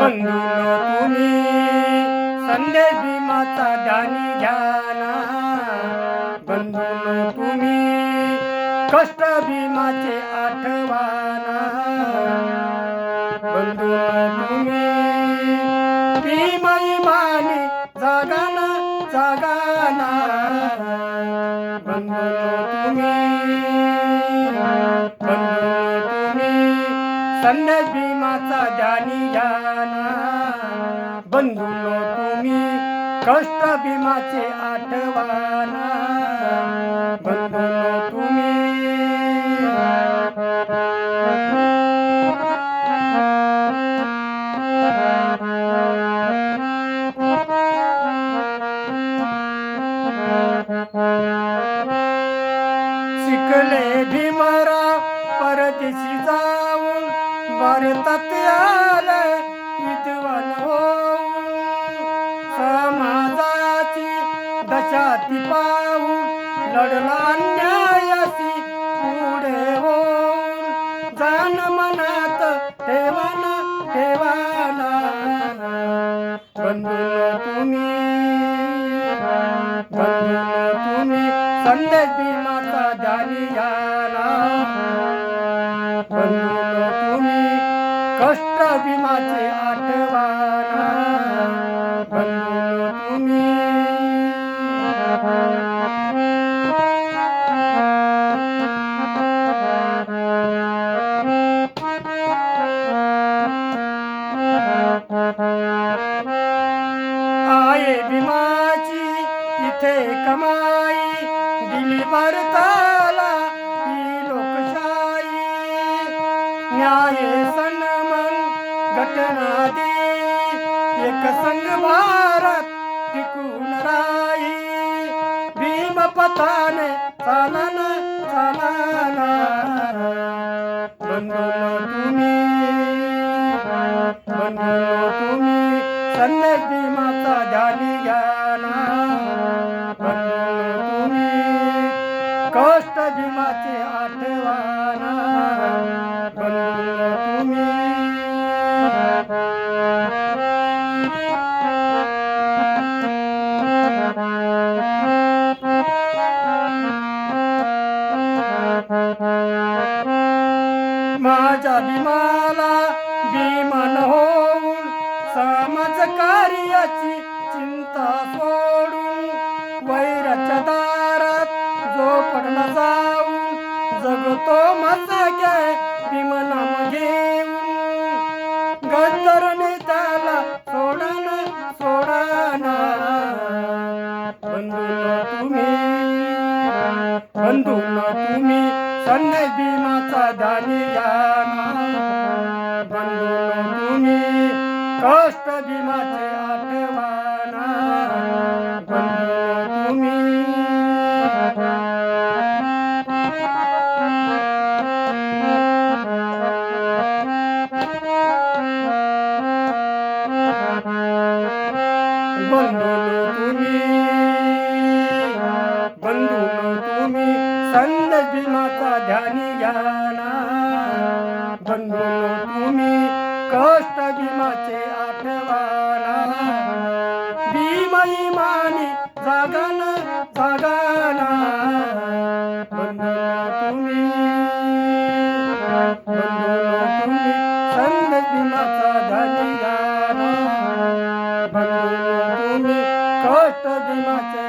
बंधून ध्यानी घ्याना बंधून तुम्ही कष्ट भीमाचे आठवाना. बंधून तुम्ही भीम माने जागाना जागाना. बंधून तुम्ही बंधून तुम्ही संदेश भीमाचा जानी जाना बंधून तुम्ही कष्ट भीमाचे आठवाना बंधून तुम्ही. शिकले भीमरा परदेशी जाऊन भारतात या. दशा ती पाहून लढला अन्यायाशी पुढे हो जाण मनात ठेवाना ठेवाना. बंधून तुम्ही बंधून तुम्ही. संदेश भीमाचा जाणी घ्याला बंधून तुम्ही कष्ट भीमाचे आठवाना. कमाई दिली भारताला ही लोकशाही. न्याय सन्मान घटना दे. एक संघ भारत टिकून राही. भीम पताने चालन चालन. बंधून तुम्ही बंधून तुम्ही. संदेश भीमाचा ध्यानी भीमाला भीमन होऊन समाज कार्याची चिंता सोडून वैराच्या दारात जो पडला जाऊन जगतो मजगे भीमनाम घेऊन. गंधरने त्याला सोडाना सोडाना. बंधून तुम्ही बंधून तुम्ही संदेश भीमाचा दानी भीमाचे आठवाना. भीमई इमानी जागाना जागाना. बंधून तुम्ही. बंधूनो तुम्ही संदेश भीमाचा ध्यानी घ्या ना. तुम्ही कष्ट भीमाचे